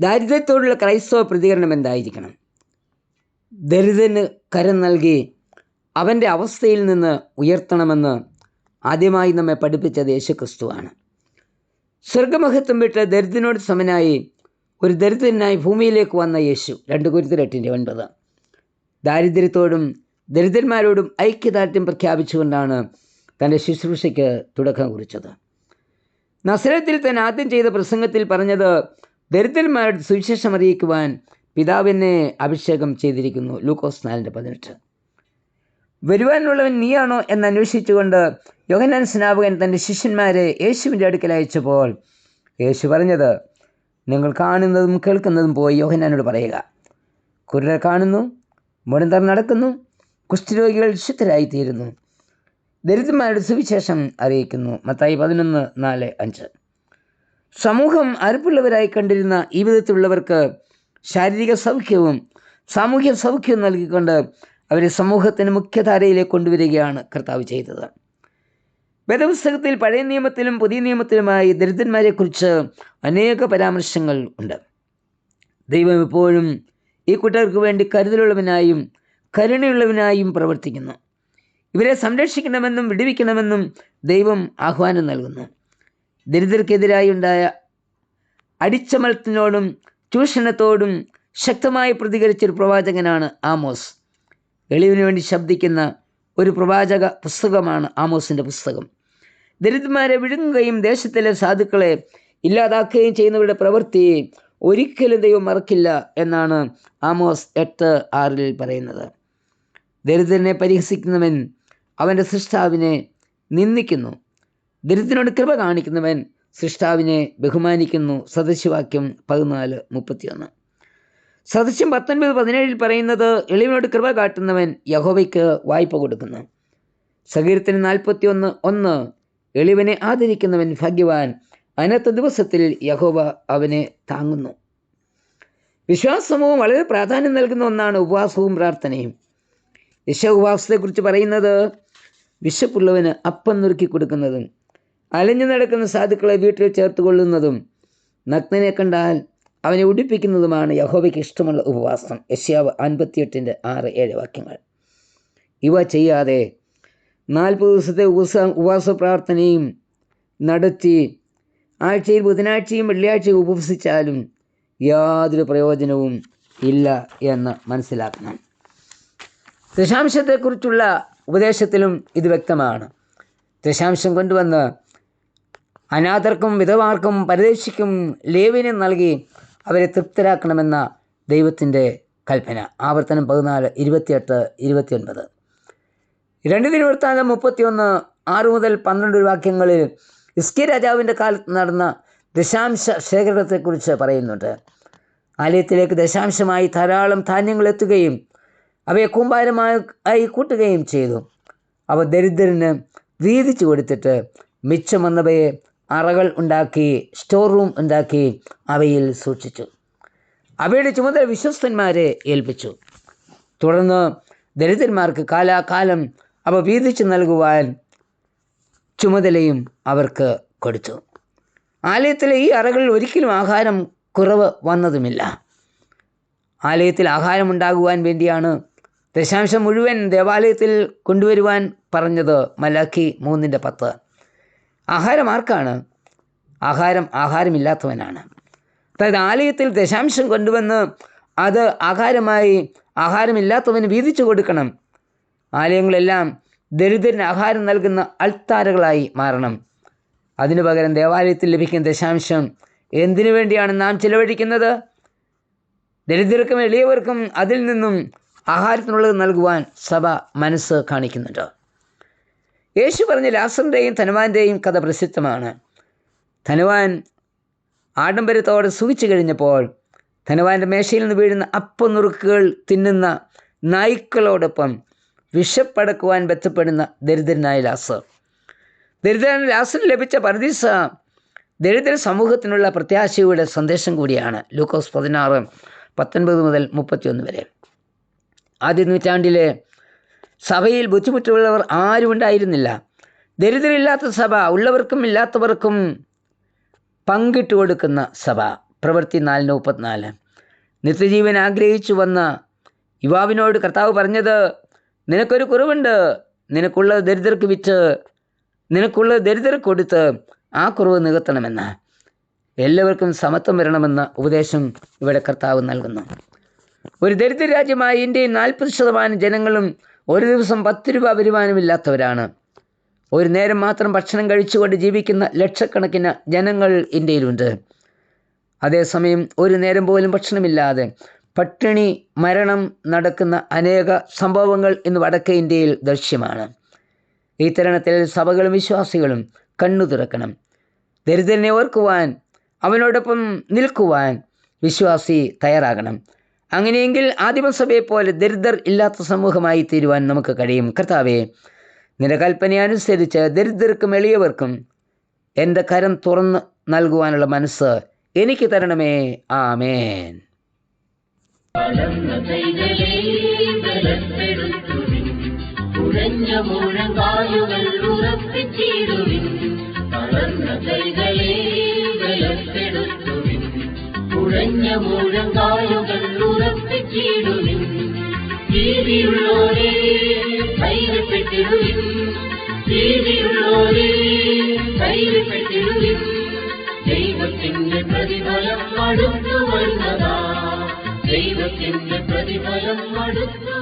ദാരിദ്ര്യത്തോടുള്ള ക്രൈസ്തവ പ്രതികരണം എന്തായിരിക്കണം? ദരിദ്രന് കരം നൽകി അവന്റെ അവസ്ഥയിൽ നിന്ന് ഉയർത്തണമെന്ന് ആദ്യമായി നമ്മെ പഠിപ്പിച്ചത് യേശുക്രിസ്തുവാണ്. സ്വർഗമഹത്വം വിട്ട് ദരിദ്രനോട് സമനായി ഒരു ദരിദ്രനായി ഭൂമിയിലേക്ക് വന്ന യേശു രണ്ട് കുരുത്തിരട്ടിന്റെ ഒൻപത്. ദാരിദ്ര്യത്തോടും ദരിദ്രന്മാരോടും ഐക്യദാർഢ്യം പ്രഖ്യാപിച്ചുകൊണ്ടാണ് തന്റെ ശുശ്രൂഷയ്ക്ക് തുടക്കം കുറിച്ചത്. നസരത്തിൽ തന്നെ ആദ്യം ചെയ്ത പ്രസംഗത്തിൽ പറഞ്ഞത് ദരിദ്രന്മാരുടെ സുവിശേഷം അറിയിക്കുവാൻ പിതാവിനെ അഭിഷേകം ചെയ്തിരിക്കുന്നു. ലൂക്കോസ് നാലിന്റെ പതിനെട്ട്. വരുവാനുള്ളവൻ നീയാണോ എന്ന് അന്വേഷിച്ചുകൊണ്ട് യോഹനാൻ സ്നാപകൻ തന്റെ ശിഷ്യന്മാരെ യേശുവിന്റെ അടുക്കൽ അയച്ചപ്പോൾ യേശു പറഞ്ഞത് നിങ്ങൾ കാണുന്നതും കേൾക്കുന്നതും പോയി യോഹനാനോട് പറയുക. കുരുടർ കാണുന്നു മുടന്തർ നടക്കുന്നു കുഷ്ഠരോഗികൾ ശുദ്ധരായിത്തീരുന്നു. ദരിദ്രന്മാരുടെ സുവിശേഷം അറിയിക്കുന്നു. മത്തായി പതിനൊന്ന് നാല് അഞ്ച്. സമൂഹം അറുപ്പുള്ളവരായി കണ്ടിരുന്ന ഈ വിധത്തിലുള്ളവർക്ക് ശാരീരിക സൗഖ്യവും സാമൂഹ്യ സൗഖ്യവും നൽകിക്കൊണ്ട് അവരെ സമൂഹത്തിന് മുഖ്യധാരയിലേക്ക് കൊണ്ടുവരികയാണ് കർത്താവ് ചെയ്തത്. വേദപുസ്തകത്തിൽ പഴയ നിയമത്തിലും പുതിയ നിയമത്തിലുമായി ദരിദ്രന്മാരെക്കുറിച്ച് അനേക പരാമർശങ്ങൾ ഉണ്ട്. ദൈവം എപ്പോഴും ഈ കൂട്ടർക്ക് വേണ്ടി കരുതലുള്ളവനായും കരുണയുള്ളവനായും പ്രവർത്തിക്കുന്നു. ഇവരെ സംരക്ഷിക്കണമെന്നും വിടുവിക്കണമെന്നും ദൈവം ആഹ്വാനം നൽകുന്നു. ദരിദ്രർക്കെതിരായി ഉണ്ടായ അടിച്ചമർത്തിനോടും ചൂഷണത്തോടും ശക്തമായി പ്രതികരിച്ചൊരു പ്രവാചകനാണ് ആമോസ്. എളിവിന് വേണ്ടി ശബ്ദിക്കുന്ന ഒരു പ്രവാചക പുസ്തകമാണ് ആമോസിന്റെ പുസ്തകം. ദരിദ്രന്മാരെ വിഴുങ്ങുകയും ദേശത്തിലെ സാധുക്കളെ ഇല്ലാതാക്കുകയും ചെയ്യുന്നവരുടെ പ്രവൃത്തി ഒരിക്കലും ദൈവം മറക്കില്ല എന്നാണ് ആമോസ് എട്ട് ആറിൽ പറയുന്നത്. ദരിദ്രനെ പരിഹസിക്കുന്നവൻ അവന്റെ സൃഷ്ടാവിനെ നിന്ദിക്കുന്നു. ദരിദ്രനോട് കൃപ കാണിക്കുന്നവൻ സൃഷ്ടാവിനെ ബഹുമാനിക്കുന്നു. സദസ്യവാക്യം പതിനാല് മുപ്പത്തിയൊന്ന്. സദസ്യം പത്തൊൻപത് പതിനേഴിൽ പറയുന്നത് എളിവിനോട് കൃപ കാട്ടുന്നവൻ യഹോവയ്ക്ക് വായ്പ കൊടുക്കുന്നു. സകീർത്തിന് നാൽപ്പത്തി ഒന്ന്. ഒന്ന് എളിവനെ ആദരിക്കുന്നവൻ ഭാഗ്യവാൻ. അനത്ത ദിവസത്തിൽ യഹോവ അവനെ താങ്ങുന്നു. വിശ്വാസമവും വളരെ പ്രാധാന്യം നൽകുന്ന ഒന്നാണ് ഉപവാസവും പ്രാർത്ഥനയും. യശ ഉപവാസത്തെക്കുറിച്ച് പറയുന്നത് വിശപ്പുള്ളവന് അപ്പം നുറുക്കി കൊടുക്കുന്നതും അലഞ്ഞു നടക്കുന്ന സാധുക്കളെ വീട്ടിൽ ചേർത്ത് കൊള്ളുന്നതും നഗ്നനെ കണ്ടാൽ അവനെ ഉടിപ്പിക്കുന്നതുമാണ് യഹോബയ്ക്ക് ഇഷ്ടമുള്ള ഉപവാസം. യശ്യാവ് അൻപത്തിയെട്ടിന്റെ ആറ് ഏഴ് വാക്യങ്ങൾ. ഇവ ചെയ്യാതെ നാൽപ്പത് ദിവസത്തെ ഉപസ ഉപവാസ പ്രാർത്ഥനയും നടത്തി ആഴ്ചയിൽ ബുധനാഴ്ചയും വെള്ളിയാഴ്ചയും ഉപവസിച്ചാലും യാതൊരു പ്രയോജനവും ഇല്ല എന്ന് മനസ്സിലാക്കണം. ദശാംശത്തെക്കുറിച്ചുള്ള ഉപദേശത്തിലും ഇത് വ്യക്തമാണ്. ദശാംശം കൊണ്ടുവന്ന് അനാഥർക്കും വിധവാർക്കും പരദേശിക്കും ലേവിനെ നൽകി അവരെ തൃപ്തരാക്കണമെന്ന ദൈവത്തിന്റെ കൽപ്പന. ആവർത്തനം പതിനാല് ഇരുപത്തിയെട്ട് ഇരുപത്തിയൊൻപത്. രണ്ട് ദിനവൃത്താന്തം മുപ്പത്തിയൊന്ന് ആറ് മുതൽ പന്ത്രണ്ട് വാക്യങ്ങളിൽ ഇസ്കി രാജാവിന്റെ കാലത്ത് നടന്ന ദശാംശ ശേഖരണത്തെക്കുറിച്ച് പറയുന്നുണ്ട്. ആലയത്തിലേക്ക് ദശാംശമായി ധാരാളം ധാന്യങ്ങൾ എത്തുകയും അവയെ കൂമ്പാരമായി കൂട്ടുകയും ചെയ്തു. അവ ദരിദ്രന് വീതിച്ചു കൊടുത്തിട്ട് മിച്ചം വന്നവയെ അറകൾ ഉണ്ടാക്കി സ്റ്റോർ റൂം ഉണ്ടാക്കി അവയിൽ സൂക്ഷിച്ചു. അവയുടെ ചുമതല വിശ്വസ്തന്മാരെ ഏൽപ്പിച്ചു. തുടർന്ന് ദരിദ്രന്മാർക്ക് കാലാകാലം അവ വീതിച്ചു നൽകുവാൻ ചുമതലയും അവർക്ക് കൊടുത്തു. ആലയത്തിലെ ഈ അറകളിൽ ഒരിക്കലും ആഹാരം കുറവ് വന്നതുമില്ല. ആലയത്തിൽ ആഹാരം ഉണ്ടാകുവാൻ വേണ്ടിയാണ് ദശാംശം മുഴുവൻ ദേവാലയത്തിൽ കൊണ്ടുവരുവാൻ പറഞ്ഞത് മലാഖി മൂന്നിന്റെ പത്ത്. ആഹാരം ആർക്കാണ്? ആഹാരം ആഹാരമില്ലാത്തവനാണ്. അതായത് ആലയത്തിൽ ദശാംശം കൊണ്ടുവന്ന് അത് ആഹാരമായി ആഹാരമില്ലാത്തവന് വീതിച്ചു കൊടുക്കണം. ആലയങ്ങളെല്ലാം ദരിദ്രന് ആഹാരം നൽകുന്ന അൾത്താരകളായി മാറണം. അതിനു പകരം ദേവാലയത്തിൽ ലഭിക്കുന്ന ദശാംശം എന്തിനു വേണ്ടിയാണ് നാം ചിലവഴിക്കുന്നത്? ദരിദ്രർക്കും എളിയവർക്കും അതിൽ നിന്നും ആഹാരത്തിനുള്ളത് നൽകുവാൻ സഭ മനസ്സ് കാണിക്കുന്നുണ്ട്. യേശു പറഞ്ഞ ലാസറിന്റെയും ധനുവാന്റെയും കഥ പ്രസിദ്ധമാണ്. ധനവാൻ ആഡംബരത്തോടെ സൂക്ഷിച്ചു കഴിഞ്ഞപ്പോൾ ധനുവാന്റെ മേശയിൽ നിന്ന് വീഴുന്ന അപ്പനുറുക്കുകൾ തിന്നുന്ന നായ്ക്കളോടൊപ്പം വിഷപ്പടക്കുവാൻ ബന്ധപ്പെടുന്ന ദരിദ്രനായ ലാസർ. ദരിദ്രൻ ലാസറിന് ലഭിച്ച പരദീസ ദരിദ്ര സമൂഹത്തിനുള്ള പ്രത്യാശയുടെ സന്ദേശം കൂടിയാണ്. ലൂക്കോസ് പതിനാറ് പത്തൊൻപത് മുതൽ മുപ്പത്തിയൊന്ന് വരെ. ആദ്യ നൂറ്റാണ്ടിലെ സഭയിൽ ബുദ്ധിമുട്ടുള്ളവർ ആരും ഉണ്ടായിരുന്നില്ല. ദരിദ്രരില്ലാത്ത സഭ ഉള്ളവർക്കും ഇല്ലാത്തവർക്കും പങ്കിട്ട് കൊടുക്കുന്ന സഭ. പ്രവൃത്തി നാലിന് മുപ്പത്തിനാല്. നിത്യജീവൻ ആഗ്രഹിച്ചു വന്ന യുവാവിനോട് കർത്താവ് പറഞ്ഞത് നിനക്കൊരു കുറവുണ്ട്. നിനക്കുള്ള ദരിദ്രർക്ക് വിറ്റ് നിനക്കുള്ള ദരിദ്രർക്ക് കൊടുത്ത് ആ കുറവ് നികത്തണമെന്ന്. എല്ലാവർക്കും സമത്വം വരണമെന്ന ഉപദേശം ഇവിടെ കർത്താവ് നൽകുന്നു. ഒരു ദരിദ്ര രാജ്യമായ ഇന്ത്യയിൽ നാൽപ്പത് ശതമാനം ജനങ്ങളും ഒരു ദിവസം പത്ത് രൂപ വരുമാനമില്ലാത്തവരാണ്. ഒരു നേരം മാത്രം ഭക്ഷണം കഴിച്ചുകൊണ്ട് ജീവിക്കുന്ന ലക്ഷക്കണക്കിന് ജനങ്ങൾ ഇന്ത്യയിലുണ്ട്. അതേസമയം ഒരു നേരം പോലും ഭക്ഷണമില്ലാതെ പട്ടിണി മരണം നടക്കുന്ന അനേക സംഭവങ്ങൾ ഇന്ന് വടക്കേ ഇന്ത്യയിൽ ദൃശ്യമാണ്. ഈ തരണത്തിൽ സഭകളും വിശ്വാസികളും കണ്ണു തുറക്കണം. ദരിദ്രനെ ഓർക്കുവാൻ അവനോടൊപ്പം നിൽക്കുവാൻ വിശ്വാസി തയ്യാറാകണം. അങ്ങനെയെങ്കിൽ ആദിമസഭയെ പോലെ ദരിദ്രർ ഇല്ലാത്ത സമൂഹമായി തീരുവാൻ നമുക്ക് കഴിയും. കർത്താവെ നിന്റെ കൽപ്പന അനുസരിച്ച് ദരിദ്രർക്കും എളിയവർക്കും എന്റെ കരം തുറന്ന് നൽകുവാനുള്ള മനസ്സ് എനിക്ക് തരണമേ. ആമേൻ. ബലപ്പെടുത്തുവിൻ മുഴങ്കാലുകൾ ഭീതിയുള്ളോരെ ധൈര്യപ്പെട്ടിടുവിൻ ഭീതിയുള്ളോരെ ധൈര്യപ്പെട്ടിടുവിൻ ദൈവത്തിന്റെ പ്രതിഫലം അടുത്തു വരുന്നതാ ദൈവത്തിന്റെ പ്രതിഫലം അടുത്തു